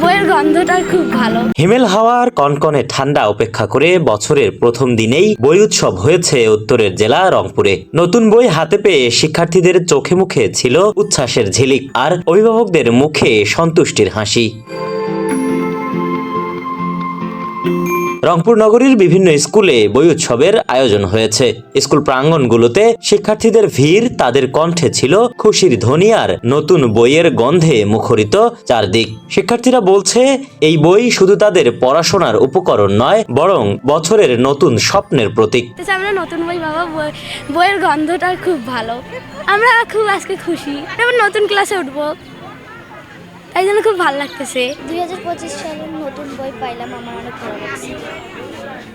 বইয়ের গন্ধটা খুব ভালো। হিমেল হাওয়ার কনকনে ঠান্ডা অপেক্ষা করে বছরের প্রথম দিনেই বই উৎসব হয়েছে উত্তরের জেলা রংপুরে। নতুন বই হাতে পেয়ে শিক্ষার্থীদের চোখে মুখে ছিল উচ্ছ্বাসের ঝিলিক আর অভিভাবকদের মুখে সন্তুষ্টির হাসি। রংপুর নগরীর বিভিন্ন স্কুলে বই উৎসবের আয়োজন হয়েছে। স্কুল প্রাঙ্গণগুলোতে শিক্ষার্থীদের ভিড়, তাদের কণ্ঠে ছিল খুশির ধ্বনি আর নতুন বইয়ের গন্ধে মুখরিত চারদিক। শিক্ষার্থীরা বলছে, এই বই শুধু তাদের পড়াশোনার উপকরণ নয়, বরং বছরের নতুন স্বপ্নের প্রতীক। আমরা নতুন বই, বাবা বইয়ের গন্ধটা খুব ভালো। আমরা খুব আজকে খুশি। নতুন ক্লাসে উঠবো। তাই জন্য খুব ভালো লাগতেছে। দুই হাজার পঁচিশ সালের নতুন বই পাইলাম আমার অনেক ভালো লাগছে।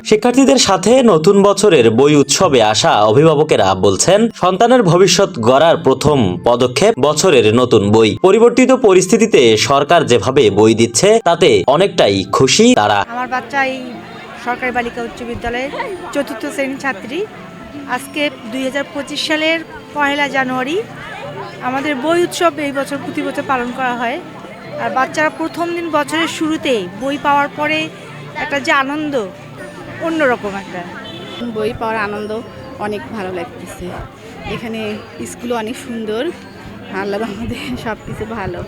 শিক্ষার্থীদের সাথে নতুন বছরের বই উৎসবে আসা অভিভাবকেরা বলছেন সন্তানের ভবিষ্যৎ গড়ার প্রথম পদক্ষেপ বছরের নতুন বই। পরিবর্তিত পরিস্থিতিতে সরকার যেভাবে বই দিচ্ছে তাতে অনেকটাই খুশি তারা। আমার বাচ্চা এই সরকারি বালিকা উচ্চ বিদ্যালয়ের চতুর্থ শ্রেণির ছাত্রী। আজকে দুই হাজার পঁচিশ সালের পহেলা জানুয়ারি আমাদের বই উৎসব এই বছর প্রতি বছর পালন করা হয়। আর বাচ্চারা প্রথম দিন বছরের শুরুতেই বই পাওয়ার পরে একটা যে আনন্দ অন্যরকম একটা। বই পাওয়ার আনন্দ অনেক ভালো লাগতেছে। এখানে স্কুলও অনেক সুন্দর আল্লাহ আমাদের সব কিছু ভালো।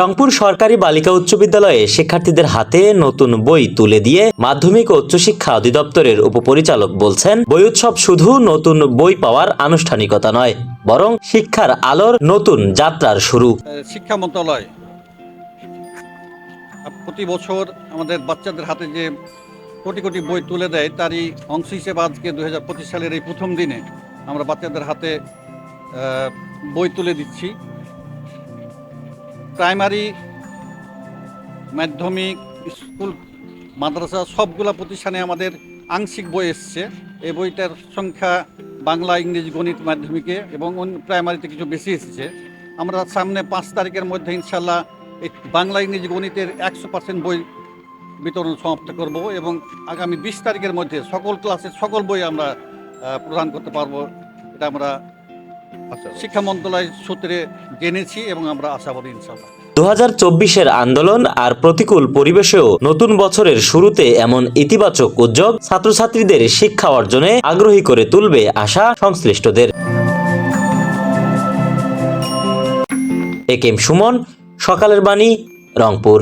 রংপুর সরকারি বালিকা উচ্চ বিদ্যালয়ে শিক্ষার্থীদের হাতে নতুন বই তুলে দিয়ে মাধ্যমিক ও উচ্চশিক্ষা অধিদপ্তরের উপপরিচালক বলছেন বই উৎসব শুধু নতুন বই পাওয়ার আনুষ্ঠানিকতা নয়। বরং শিক্ষার আলোর নতুন যাত্রার শুরু। শিক্ষা মন্ত্রণালয় প্রতি বছর আমাদের বাচ্চাদের হাতে যে কোটি কোটি বই তুলে দেয়, তারই অংশ হিসেবে আজকে দু হাজার পঁচিশ সালের এই প্রথম দিনে আমরা বাচ্চাদের হাতে বই তুলে দিচ্ছি। প্রাইমারি, মাধ্যমিক, স্কুল, মাদ্রাসা সবগুলা প্রতিষ্ঠানে আমাদের আংশিক বই এসছে। এই বইটার সংখ্যা বাংলা ইংরেজি গণিত মাধ্যমিকে এবং অন্য প্রাইমারিতে কিছু বেশি এসেছে। আমরা সামনে পাঁচ তারিখের মধ্যে ইনশাল্লাহ এই বাংলা ইংরেজি গণিতের একশো পার্সেন্ট বই বিতরণ সমাপ্ত করব এবং আগামী বিশ তারিখের মধ্যে সকল ক্লাসের সকল বই আমরা প্রদান করতে পারব। এটা আমরা শিক্ষা মন্ত্রণালয় সূত্রে জেনেছি এবং আমরা আশাবাদী ইনশাল্লাহ দু আন্দোলন আর প্রতিকূল পরিবেশেও নতুন বছরের শুরুতে এমন ইতিবাচক উদ্যোগ ছাত্রছাত্রীদের শিক্ষা অর্জনে আগ্রহী করে তুলবে আশা সংশ্লিষ্টদের। এ কেম সুমন, সকালের বাণী, রংপুর।